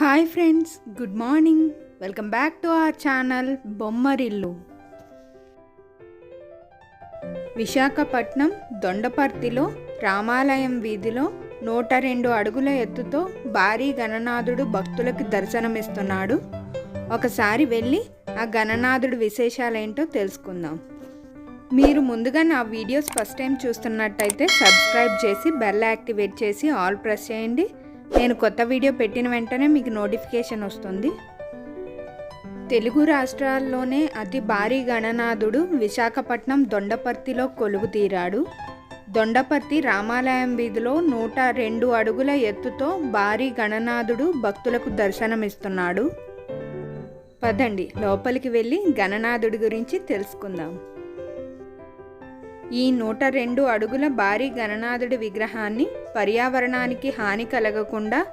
Hi friends good morning. Welcome back to our channel Bommarillu. Visakhapatnam దొండపర్తిలో రామాలయం వీధిలో నూట రెండు అడుగుల ఎత్తుతో భారీ గణనాథుడు భక్తులకు దర్శనమిస్తున్నాడు. ఒకసారి వెళ్ళి ఆ గణనాథుడు విశేషాలేంటో తెలుసుకుందాం. మీరు ముందుగా నా వీడియోస్ ఫస్ట్ టైం చూస్తున్నట్టయితే సబ్స్క్రైబ్ చేసి బెల్ యాక్టివేట్ చేసి ఆల్ ప్రెస్ చేయండి. నేను కొత్త వీడియో పెట్టిన వెంటనే మీకు నోటిఫికేషన్ వస్తుంది. తెలుగు రాష్ట్రాల్లోనే అతి భారీ గణనాథుడు విశాఖపట్నం దొండపర్తిలో కొలువు తీరాడు. దొండపర్తి రామాలయం వీధిలో నూట రెండు అడుగుల ఎత్తుతో భారీ గణనాథుడు భక్తులకు దర్శనమిస్తున్నాడు. పదండి లోపలికి వెళ్ళి గణనాథుడి గురించి తెలుసుకుందాం. ఈ నూట రెండు అడుగుల భారీ గణనాథుడి విగ్రహాన్ని పర్యావరణానికి హాని కలగకుండా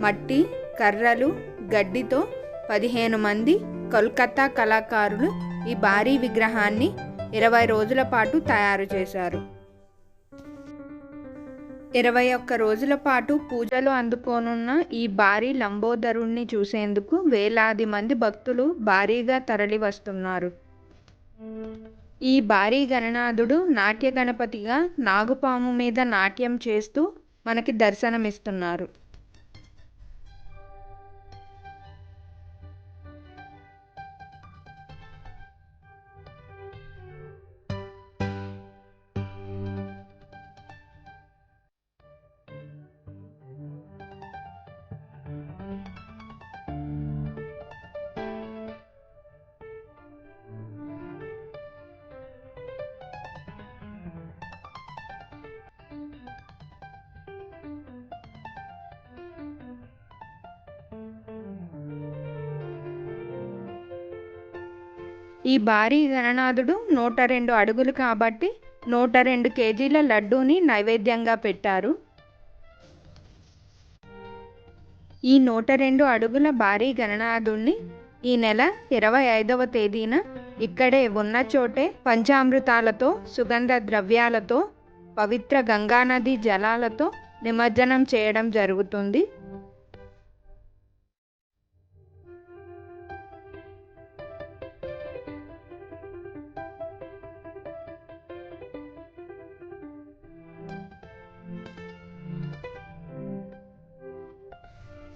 మట్టి కర్రలు గడ్డితో పదిహేను మంది కోల్కతా కళాకారులు ఈ భారీ విగ్రహాన్ని ఇరవై రోజుల పాటు తయారు చేశారు. ఇరవై ఒక్క రోజుల పాటు పూజలు అందుకోనున్న ఈ భారీ లంబోదరుణ్ణి చూసేందుకు వేలాది మంది భక్తులు భారీగా తరలి వస్తున్నారు ఈ భారీ గణనాథుడు నాట్య గణపతిగా నాగుపాము మీద నాట్యం చేస్తూ మనకి దర్శనమిస్తున్నారు. ఈ భారీ గణనాథుడు నూట రెండు అడుగులు కాబట్టి నూట రెండు కేజీల లడ్డూని నైవేద్యంగా పెట్టారు. ఈ నూట రెండు అడుగుల భారీ గణనాథుణ్ణి ఈ నెల ఇరవై ఐదవ తేదీన ఇక్కడే ఉన్న చోటే పంచామృతాలతో సుగంధ ద్రవ్యాలతో పవిత్ర గంగానది జలాలతో నిమజ్జనం చేయడం జరుగుతుంది.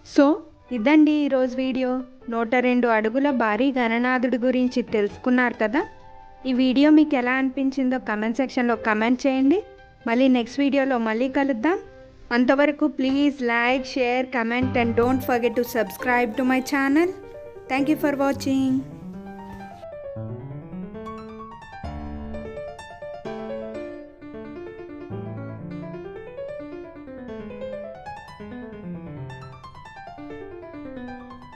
సో? ఇదండి ఈరోజు వీడియో. నూట రెండు అడుగుల భారీ గణనాథుడి గురించి తెలుసుకున్నారు కదా? ఈ వీడియో మీకు ఎలా అనిపించిందో కమెంట్ సెక్షన్లో కమెంట్ చేయండి. మళ్ళీ నెక్స్ట్ వీడియోలో మళ్ళీ కలుద్దాం. అంతవరకు please like share comment and don't forget to subscribe to my channel. Thank you for watching.